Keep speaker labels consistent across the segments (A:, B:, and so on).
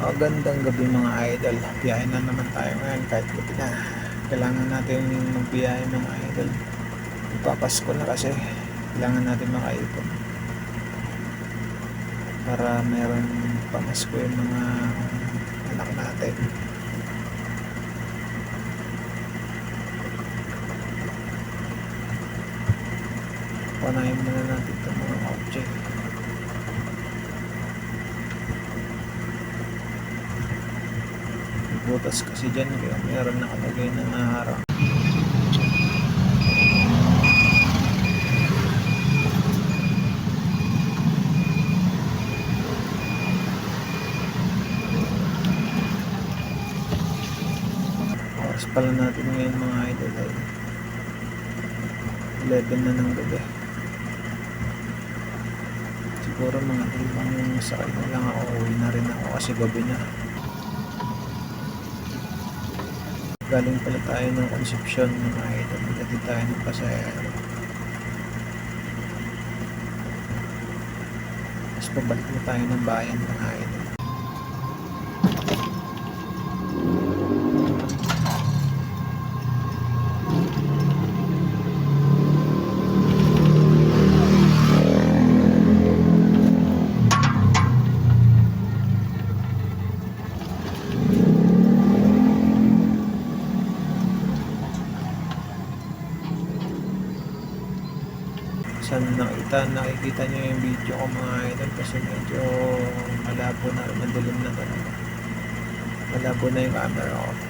A: Magandang gabi mga idol. Biyahe na naman tayo ngayon kahit gabi na. Kailangan natin magbiyahe mga idol. Ipapasko na kasi. Kailangan natin makaipon. Para meron pamasko yung mga anak natin. Panahin muna natin itong mga object. Butas kasi dyan kaya meron nakalagay na naharang. Oras pala natin ngayon mga idol ay 11 na ng gabi. Siguro mga limang sakay na lang ako. Uwi na rin ako kasi gabi na. Galing pala tayo ng Concepcion mga idol. Nagatid tayo ng pasahero. Tapos pabalik na tayo ng bayan mga idol. Saan nakita, nakikita nyo yung video ko mga idol kasi medyo malabo na, madilim na talaga. Malabo na yung camera ko.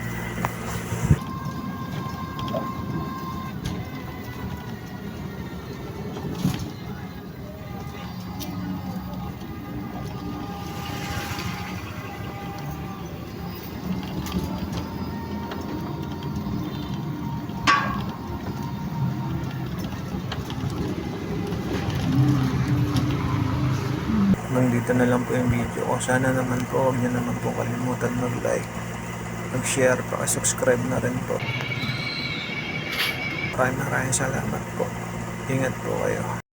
A: Hanggang dito na lang po yung video ko. Sana naman po, huwag nyo naman po kalimutan mag-like, mag-share, subscribe na rin po. Maraming maraming salamat po. Ingat po kayo.